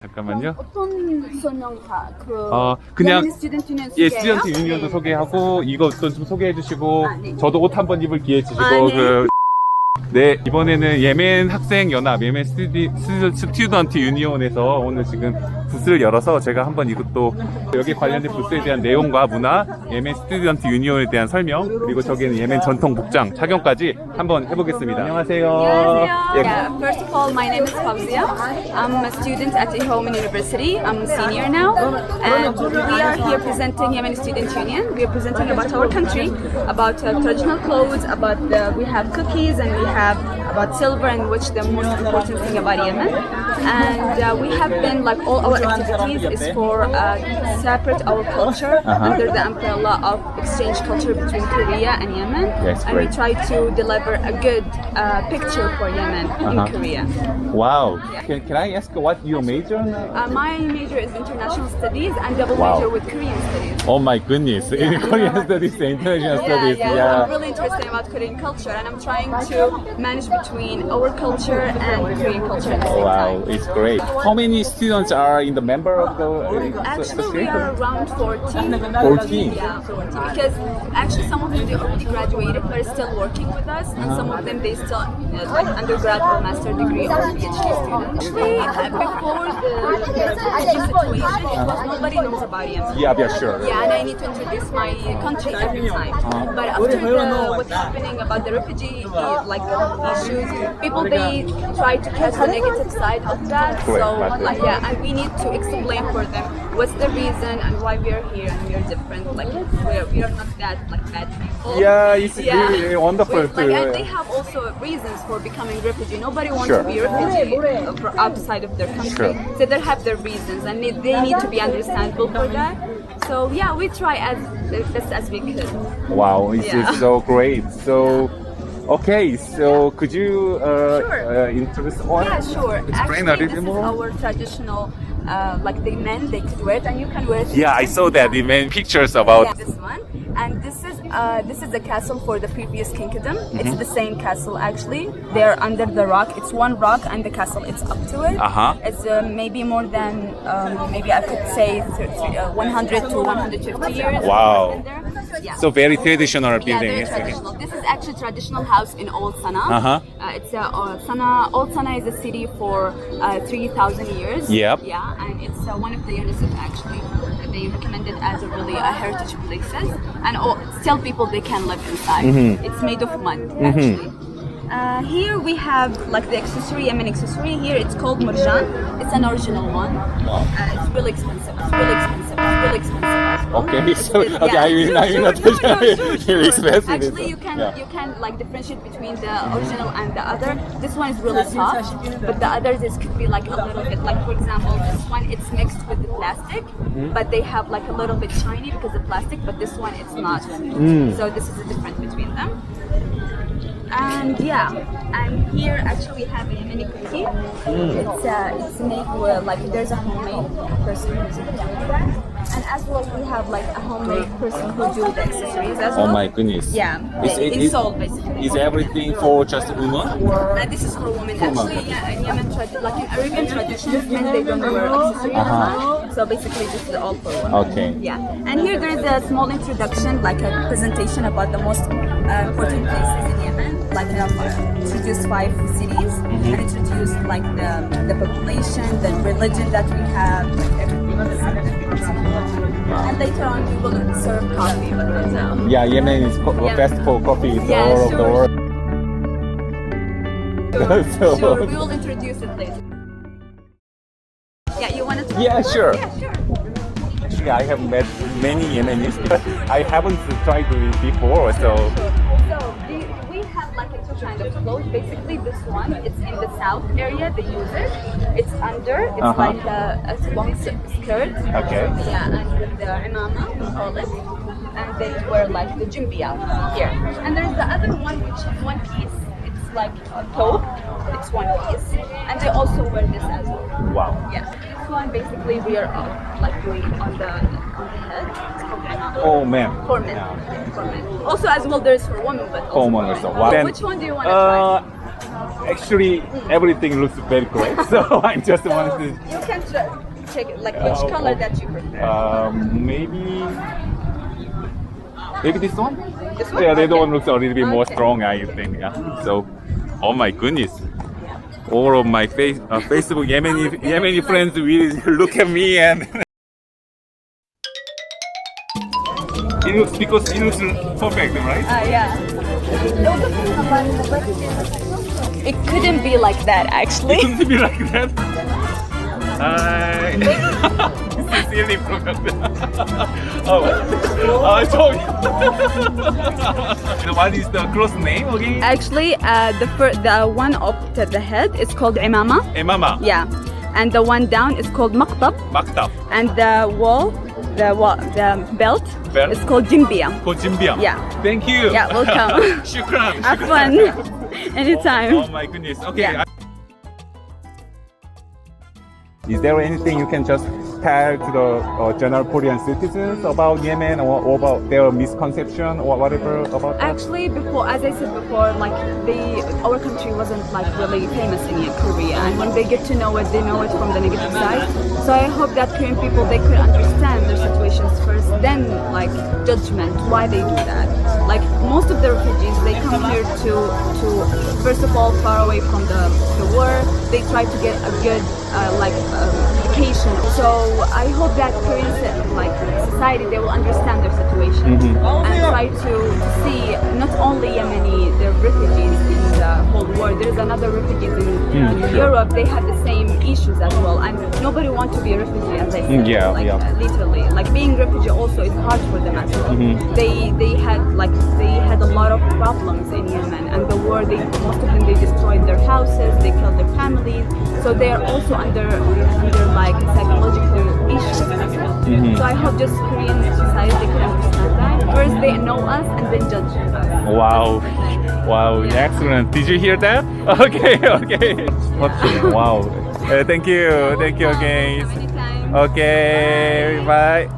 잠깐만요. 어떤 설명 다 그. 어, 그냥 예, 소개해요? 스튜던트 유니언도 네. 소개하고 이것도 좀 소개해 주시고 아, 네. 저도 옷 한번 입을 기회 주시고 아, 네. 그 네, 이번에는 예멘 학생 연합, 예멘 스튜디, 스튜- 스튜던트 유니온에서 오늘 지금 부스를 열어서 제가 한번 이것도 여기 관련된 부스에 대한 내용과 문화, 예멘 스튜던트 유니온에 대한 설명, 그리고 저기는 예멘 전통 복장 착용까지 한번 해보겠습니다. 안녕하세요. 안녕하세요. 예, Yeah, first of all, my name is Fawzia. I'm a student at Ihoman University. I'm a senior now. And we are here presenting Yemen Student Union. We are presenting about our country, about uh, traditional clothes, about the, we have cookies, and we have about silver, and which the most important thing about Yemen. And uh, we have been, like all our activities is for uh, separate our culture Uh-huh. under the umbrella of exchange culture between Korea and Yemen. And we try to deliver a good uh, picture for Yemen Uh-huh. in Korea. Wow. Can, can I ask what your major? Uh, my major is international studies and double Wow. major with Korean studies. Oh my goodness. In Korean studies, international Yeah, studies. yeah, yeah. I'm really interested about Korean culture and I'm trying to manage between our culture and Korean culture at the same Wow, time. it's great. How many students are in the member of the uh, Actually, we association? are around 14. 14. Yeah, 14. Because actually, some of them they already graduated but are still working with us, and some of them they still uh, like undergrad or master degree or PhD student. Actually, uh, before the refugee situation, it was nobody knows about Yemen. Yeah, yeah, sure. Yeah, and I need to introduce my country every time. Uh-huh. But after the, what's happening about the refugee like issues, people they try to catch the negative side of that. So like yeah, and we need to explain for them what's the reason and why we are here and we are different. Like we're we are not that like bad people. Yeah, it's really wonderful We- like, and they have also reasons for becoming refugee. Nobody wants Sure. to be a refugee for outside of their country. Sure. So they have their reasons, and they, they need to be understandable for that. So yeah, we try as best as we could. Wow, it's, Yeah. so great. So, okay, so could you uh, Sure. uh, introduce one? Yeah, sure. Explain Actually, a this little is more. our traditional, uh, like the men they could wear it, and you can wear it. Yeah, I saw that. The main pictures about. Yeah, this one. And this is uh, this is the castle for the previous kingdom. Mm-hmm. It's the same castle actually. They're under the rock. It's one rock, and the castle it's up to it. Uh-huh. It's uh, maybe more than um, maybe I could say th- th- uh, 100 to 150 years. Wow. Yeah. So very traditional Yeah, building. very yes, traditional. This is actually traditional house in Old Sana. Uh-huh. Uh, it's a uh, Sana. Old Sana is a city for uh, 3,000 years. Yep. Yeah, and it's uh, one of the UNICEF actually. They recommend it as a really uh, heritage places, and all, still people they can live inside. Mm-hmm. It's made of mud actually. Uh, here we have like the accessory, I mean accessory. Here it's called Murjan. It's an original one. Uh, it's really expensive. It's really expensive. It's really expensive. As well. Okay, so it's- okay, I will, I will not Sure, sure, sure, sure, Very. Actually, you can Yeah. you can like differentiate between the original and the other. This one is really soft, but the others is could be like a little bit like for example, this one it's mixed with the plastic, Mm-hmm. but they have like a little bit shiny because of plastic, but this one it's not. Mm. So this is the difference between them. And yeah, and here actually we have a mini cookie. It's uh, it's made with like there's a homemade person who's and have like a homemade person who do the accessories as well. Oh my goodness. Yeah, Is it- in is- Seoul basically. Is everything for just women? Uh, this is for women. Actually, yeah, in Yemen, trad- like in Arabian traditions, men they don't wear accessories. Uh-huh. So basically, this is all for women. Okay. Yeah, and here there is a small introduction, like a presentation about the most uh, important places in Yemen. Like um, introduce five cities Mm-hmm. and introduce like the the population, the religion that we have, like. And later on, we will serve coffee with it. So. Yeah, Yemen is co- Yeah. best for coffee in Yeah, all of the sure. world. so, Sure, we will introduce it later. Yeah, you want to try? Yeah, sure. Yeah, sure. Actually, I have met many Yemenis, but I haven't tried it before. So, kind of clothes. Basically, this one it's in the south area. They use it. It's under. It's Uh-huh. like a, a long s- skirt. Okay. Yeah, and with the imama we call it, and they wear like the jimbia here. And there's the other one which is one piece. It's like a top. It's one piece, and they also wear this as well. wow. Yeah. This one basically we are uh, like doing on the on the head. It's called imama. Oh man. For men. Yeah. For men. Also, as well, there's for women, but also For women for also. men. Wow. Uh, Then, Which one do you want to Uh, try? actually everything looks very correct. So I just wanted to. You can check it, like which Oh, color that you prefer. um, maybe maybe this one. This one? Yeah, the other one looks a little bit more Okay. strong. I think. Yeah. So, oh my goodness. All of my face, uh, Facebook Yemeni Yemeni friends will look at me and it looks because it looks perfect, right? Ah, yeah. It couldn't be like that actually. It couldn't be like that. Hi. Sincerely from Oh, you. what is the close name? Actually, uh, the fir- the one up to the head is called imama. Emama. Yeah, and the one down is called maqtab, Maktab. and the wall, the wall, the belt, Belt? is called jimbia. Kojimbiam. Yeah. Thank you. Yeah, welcome. Shukran. Have fun anytime. Oh my goodness. Okay. Yeah. Is there anything you can just tell to the uh, general Korean citizens about Yemen or, or about their misconception or whatever about that? Actually, before, as I said before, like they, our country wasn't like really famous in Korea, and when they get to know it, they know it from the negative side. So I hope that Korean people they could understand their situations first, then like judgment why they do that. Like most of the refugees, they come here to to first of all far away from the the war. They try to get a good uh, like um, vacation. So I hope that Korean like society they will understand their situation mm-hmm. and try to, to see not only Yemeni the refugees whole world. There's another refugees in, in sure. Europe. They have the same issues as well, and nobody wants to be a refugee, as I said. Mm, yeah, like, yeah. uh, literally, like being refugee also is hard for them as well. They they had like they had a lot of problems in Yemen, and the war. They most of them they destroyed their houses, they killed their families, so they are also under under like psychological issues as well. So I hope just Korean society can understand that. First they know us and then judge us. Wow. Wow. Excellent. Did you hear that? Okay. Okay. wow. Uh, thank you. Thank you again. Anytime. Okay. Bye.